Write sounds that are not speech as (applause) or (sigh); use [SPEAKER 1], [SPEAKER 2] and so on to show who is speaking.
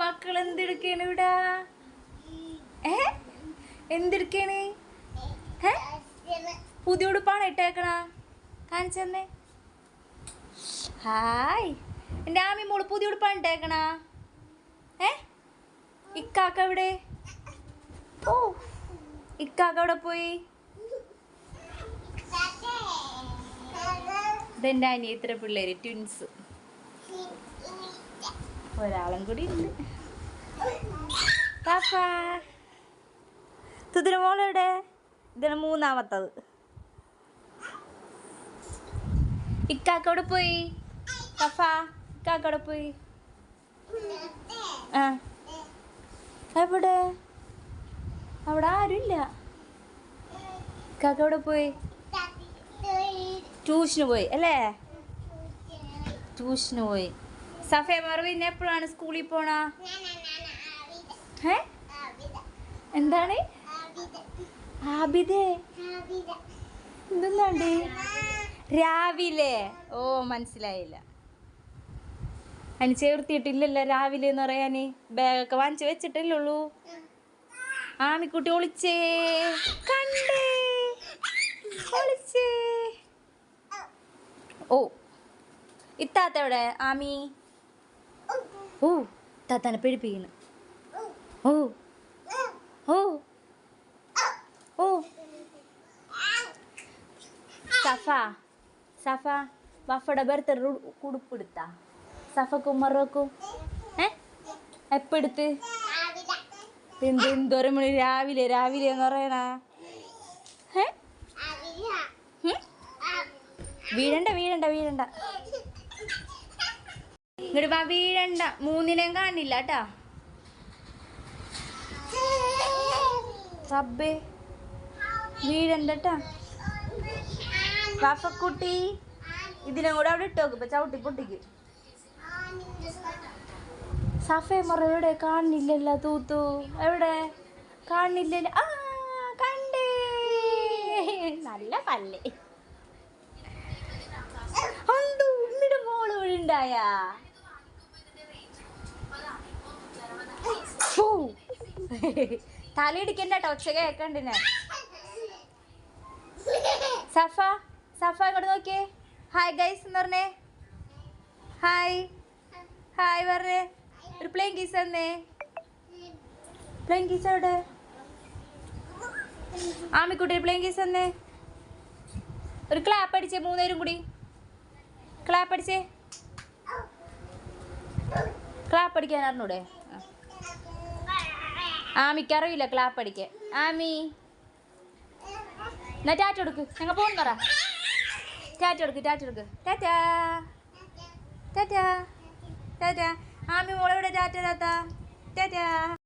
[SPEAKER 1] മക്കൾ എന്തെടുക്കാണ് ഇവിടെ? ഏ? എന്തെടുക്കാണ് പുതിയ ഉടുപ്പാണ് ഇട്ടേക്കണ? കാണിച്ചെന്നേ ഹായ്. എന്റെ ആമി മോൾ പുതിയ ഉടുപ്പാണ് ഇട്ടേക്കണ. ഏ? ഇക്കാക്ക എവിടെ? ഓ ഇക്കാക്ക എവിടെ പോയി? ഇതെന്റെ അനിയത്ര പിള്ളേര് ട്വിൻസ്. ഒരാളും കൂടി ഉണ്ട്. പാപ്പാ തുതിന് മോളെവിടെ? ഇതിന് മൂന്നാമത്തത്. ഇക്കാക്കോടെ പോയി? കഫ ഇക്കാക്കോടെ പോയി? ആ എവിടെ? അവിടെ ആരുമില്ല. ഇക്കാക്കവിടെ പോയി? ട്യൂഷന് പോയി അല്ലേ? ട്യൂഷന് പോയി. സഫേ മറവിന് എപ്പോഴാണ് സ്കൂളിൽ പോണ? എന്താണ്? എന്തെന്നാണ്ട് രാവിലെ. ഓ മനസ്സിലായില്ല. അതിന് ചേർത്തിട്ടില്ലല്ലോ രാവിലെ എന്ന് പറയാന്. ബാഗൊക്കെ വാങ്ങിച്ച് വെച്ചിട്ടല്ലേ ഉള്ളൂ. ആമിക്കുട്ടി ഒളിച്ചേ. കണ്ടേ. ഒളിച്ചേ. ഓ ഇത്താത്ത എവിടെ? ആമി. ഓ താത്താനെ പേടിപ്പിക്കുന്നു ഓ ഓ ഓ. സഫ സഫ വഫയുടെ ബർത്ത്ഡേ ഉടുപ്പെടുത്ത സഫക്കും മറക്കും ഏ? എപ്പെടുത്ത് എന്ത് എന്തോരം മണി രാവിലെ രാവിലെ എന്ന് പറയണ? വീഴണ്ട വീഴണ്ട വീഴണ്ട. ഇങ്ങോട്ട് വാ വീഴണ്ട. മൂന്നിനെയും കാണില്ല കേട്ടാ റബ്ബേ വീഴണ്ട കേട്ടാ വാഫക്കുട്ടി ഇതിനെ കൂടെ അവിടെ ഇട്ടോക്ക് ഇപ്പൊ ചവിട്ടി പൊട്ടിക്ക്. സഫേ മറ എവിടെ? കാണില്ല തൂത്തു. എവിടെ? കാണില്ലല്ല. ആ കണ്ടേ. നല്ല പല്ലേ. അന്തു മോൾ ഉണ്ടായാ (laughs) തലയിടിക്കണ്ട ഒച്ച കേക്കണ്ടിനെ. സഫ സഫ ഇങ്ങോട്ട് നോക്കിയേ. ഹായ് ഗൈസ് എന്ന് പറഞ്ഞേ. ഹായ് ഹായ് പറഞ്ഞേ. ഒരു പ്ലെയിൻ കീസ് തന്നേ. പ്ലെയിൻ കീസ് എവിടെ? ആമിക്കുട്ടി പ്ലെയിൻ കീസ് തന്നേ. ഒരു ക്ലാപ്പ് അടിച്ചേ മൂന്നേരും കൂടി. ക്ലാപ്പ് അടിച്ചേ. ക്ലാപ്പ് അടിക്കാൻ അറിഞ്ഞൂടെ? ആ. ആമിക്ക് അറിയില്ല ക്ലാപ്പ് അടിക്കാൻ. ആമി. എന്നാ ടാറ്റ എടുക്ക് ഞങ്ങൾ പോകുന്നു പറ. ടാറ്റ എടുക്ക് ടാറ്റ എടുക്ക് ടാറ്റാ. ടാറ്റാ. ടാറ്റാ. ആമി മോളെവിടെ ടാറ്റ ടാറ്റ ടാറ്റാ.